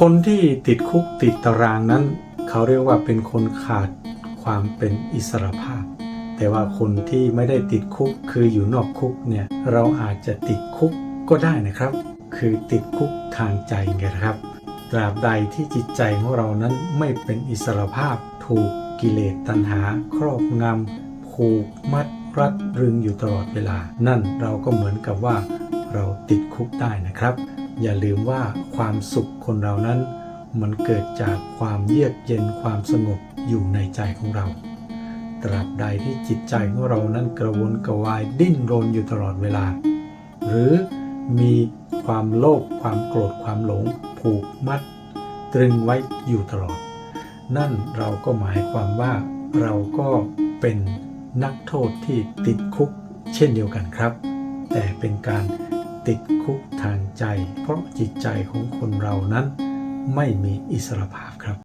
คนที่ติดคุกติดตารางนั้น เขาเรียกว่าเป็นคนขาดความเป็นอิสรภาพ แต่ว่าคนที่ไม่ได้ติดคุกคืออยู่นอกคุกเนี่ยเราอาจจะติดคุกก็ได้นะครับ คือติดคุกทางใจไงครับตราบใดที่จิตใจของเรานั้นไม่เป็นอิสรภาพ ถูกกิเลสตัณหา ครอบงำผูกมัดรัดรึงอยู่ตลอดเวลา นั่นเราก็เหมือนกับว่าเราติดคุกได้นะครับ อย่าลืมว่าความสุขคนเรานั้น มันเกิดจากความเยือกเย็นความสงบอยู่ในใจของเรา ตราบใดที่จิตใจของเรานั้นกระวนกระวายดิ้นรนอยู่ตลอดเวลา หรือมีความโลภความโกรธความหลง ผูกมัด ตรึงไว้อยู่ตลอด นั่นเราก็หมายความว่าเราก็เป็นนักโทษที่ติดคุกเช่นเดียวกันครับ แต่เป็นการ ติดคุกทางใจ เพราะจิตใจของคนเรานั้นไม่มีอิสรภาพครับ